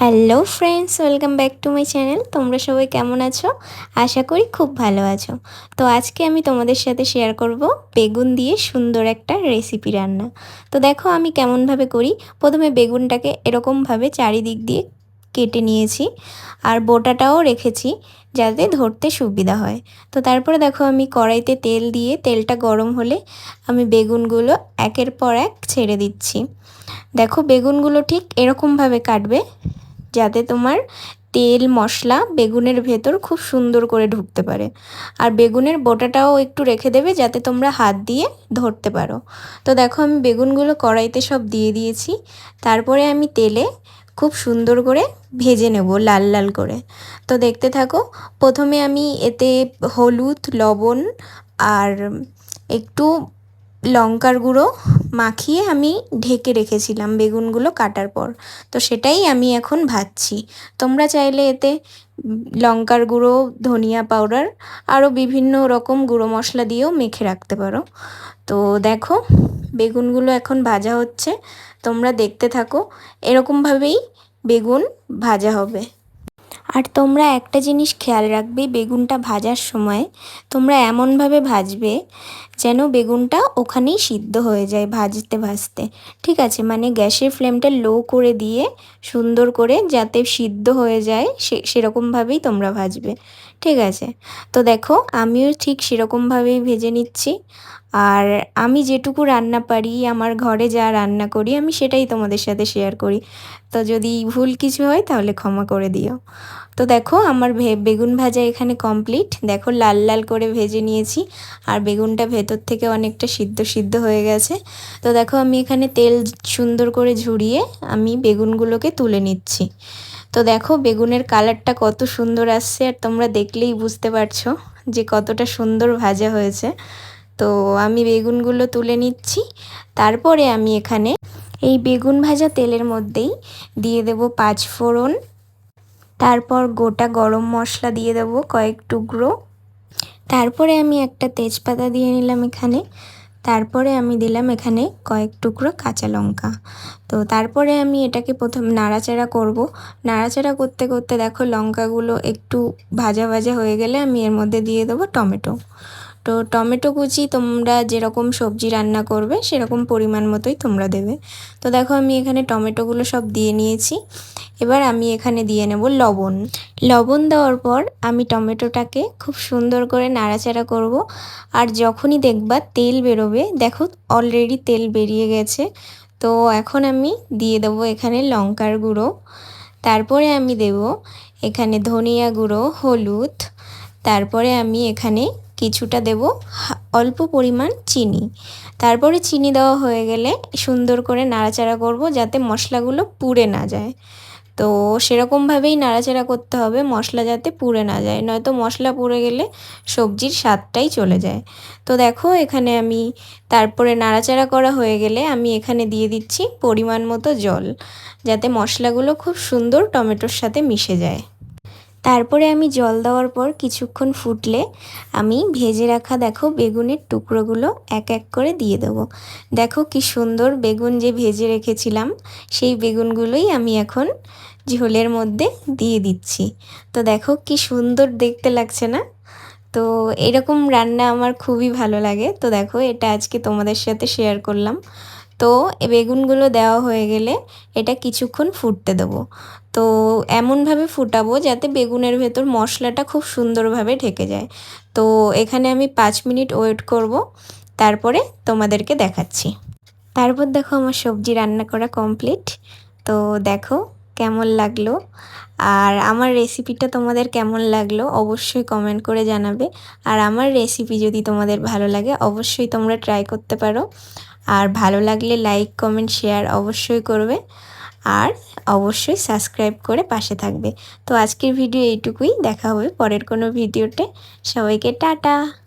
Hello friends welcome back to my channel তোমরা সবাই কেমন আছো? আশা করি খুব ভালো আছো। তো আজকে আমি তোমাদের সাথে শেয়ার করব বেগুন দিয়ে সুন্দর একটা রেসিপি রান্না। তো দেখো আমি কেমনভাবে করি। প্রথমে বেগুনটাকে এরকমভাবে চারিদিক দিয়ে কেটে নিয়েছি আর বোটাটাও রেখেছি যাতে ধরতে সুবিধা হয়। তো তারপরে দেখো আমি কড়াইতে তেল দিয়ে, তেলটা গরম হলে আমি বেগুনগুলো একের পর এক ছেড়ে দিচ্ছি। দেখো বেগুনগুলো ঠিক এরকমভাবে কাটবে। যাতে তোমার তেল, মশলা, বেগুনের ভেতর খুব সুন্দর করে ঢুকতে পারে। আর বেগুনের বোটাটাও একটু রেখে দেবে যাতে তোমরা হাত দিয়ে ধরতে পারো। তো দেখো আমি বেগুনগুলো কড়াইতে সব দিয়ে দিয়েছি। তারপরে আমি তেলে খুব সুন্দর করে ভেজে নেব লাল লাল করে। তো দেখতে থাকো, প্রথমে আমি এতে হলুদ, লবণ আর একটু লঙ্কার গুঁড়ো মাখিয়ে আমি ঢেকে রেখেছিলাম বেগুনগুলো কাটার পর। তো সেটাই আমি এখন ভাজছি। তোমরা চাইলে এতে লঙ্কার গুঁড়ো, ধনিয়া পাউডার আরও বিভিন্ন রকম গুঁড়ো মশলা দিয়েও মেখে রাখতে পারো। তো দেখো, বেগুনগুলো এখন ভাজা হচ্ছে। তোমরা দেখতে থাকো, এরকমভাবেই বেগুন ভাজা হবে। আর তোমরা একটা জিনিস খেয়াল রাখবে, বেগুনটা ভাজার সময় তোমরা এমনভাবে ভাজবে যেন বেগুনটা ওখানেই সিদ্ধ হয়ে যায় ভাজতে ভাজতে। ঠিক আছে মানে গ্যাসের ফ্লেমটা লো করে দিয়ে সুন্দর করে যাতে সিদ্ধ হয়ে যায় সে, সেরকমভাবেই তোমরা ভাজবে। ঠিক আছে। তো দেখো, আমিও ঠিক সেরকমভাবেই ভেজে নিচ্ছি। আর আমি যেটুকু রান্না পারি, আমার ঘরে যা রান্না করি, আমি সেটাই তোমাদের সাথে শেয়ার করি। তো যদি ভুল কিছু হয়, তাহলে ক্ষমা করে দিও। তো দেখো, আমার ভে, বেগুন ভাজা এখানে কমপ্লিট দেখো, লাল লাল করে ভেজে নিয়েছি। আর বেগুনটা ভেতর থেকে অনেকটা সিদ্ধ সিদ্ধ হয়ে গেছে। তো দেখো, আমি এখানে তেল সুন্দর করে ঝুরিয়ে আমি বেগুনগুলোকে তুলে নিচ্ছি। তো দেখো বেগুনের কালারটা কত সুন্দর আসছে, আর তোমরা দেখলেই বুঝতে পারছ যে কতটা সুন্দর ভাজা হয়েছে। তো আমি বেগুনগুলো তুলে নিচ্ছি, তারপরে আমি এখানে এই বেগুন ভাজা তেলের মধ্যেই দিয়ে দেব পাঁচ ফোড়ন, তারপর গোটা গরম মশলা দিয়ে দেব কয়েক টুকরো, তারপরে আমি একটা তেজপাতা দিয়ে নিলাম এখানে। তারপরে আমি দিলাম এখানে কয়েক টুকরো কাঁচা লঙ্কা। তো তারপরে আমি এটাকে প্রথম নাড়াচাড়া করব। নাড়াচাড়া করতে করতে দেখো লঙ্কাগুলো একটু ভাজা ভাজা হয়ে গেলে আমি এর মধ্যে দিয়ে দেবো টমেটো। তো টমেটো কুচি তোমরা যেরকম সবজি রান্না করবে, সেরকম পরিমাণ মতোই তোমরা দেবে। তো দেখো আমি এখানে টমেটোগুলো সব দিয়ে নিয়েছি। এবার আমি এখানে দিয়ে নেব লবণ। লবণ দেওয়ার পর আমি টমেটোটাকে খুব সুন্দর করে নাড়াচাড়া করব। আর যখনই দেখবা তেল বেরোবে, দেখো অলরেডি তেল বেরিয়ে গেছে। তো এখন আমি দিয়ে দেবো এখানে লঙ্কার গুঁড়ো। তারপরে আমি দেব এখানে ধনিয়া গুঁড়ো, হলুদ। তারপরে আমি এখানে কিছুটা দেব অল্প পরিমাণ চিনি। তারপরে চিনি দেওয়া হয়ে গেলে সুন্দর করে নাড়াচাড়া করব যাতে মশলাগুলো পুড়ে না যায়। তো সেরকমভাবেই নাড়াচাড়া করতে হবে, মশলা যাতে পুড়ে না যায়, নয়তো মশলা পুড়ে গেলে সবজির স্বাদটাই চলে যায়। তো দেখো, এখানে আমি তারপরে নাড়াচাড়া করা হয়ে গেলে আমি এখানে দিয়ে দিচ্ছি পরিমাণ মতো জল, যাতে মশলাগুলো খুব সুন্দর টমেটোর সাথে মিশে যায়। তারপরে আমি জল দেওয়ার পর কিছুক্ষণ ফুটলে আমি ভেজে রাখা, দেখো, বেগুনের টুকরোগুলো এক এক করে দিয়ে দেবো। দেখো কি সুন্দর বেগুন যে ভেজে রেখেছিলাম, সেই বেগুনগুলোই আমি এখন ঝোলের মধ্যে দিয়ে দিচ্ছি। তো দেখো কি সুন্দর দেখতে লাগছে না? তো এরকম রান্না আমার খুবই ভালো লাগে। তো দেখো, এটা আজকে তোমাদের সাথে শেয়ার করলাম। তো বেগুনগুলো দেওয়া হয়ে গেলে এটা কিছুক্ষণ ফুটতে দেবো। তো এমনভাবে ফুটাবো যাতে বেগুনের ভেতর মশলাটা খুব সুন্দরভাবে ঢেকে যায়। তো এখানে আমি পাঁচ মিনিট ওয়েট করব, তারপরে তোমাদেরকে দেখাচ্ছি। তারপর দেখো আমার সবজি রান্না করা কমপ্লিট। তো দেখো কেমন লাগল। আর আমার রেসিপিটা তোমাদের কেমন লাগল অবশ্যই কমেন্ট করে জানাবে। আর আমার রেসিপি যদি তোমাদের ভালো লাগে অবশ্যই তোমরা ট্রাই করতে পারো। আর ভালো লাগলে লাইক, কমেন্ট, শেয়ার অবশ্যই করবে। আর অবশ্যই সাবস্ক্রাইব করে পাশে থাকবে। তো আজকের ভিডিও এইটুকুই। দেখা হবে পরের কোনো ভিডিওতে সবাইকে টাটা।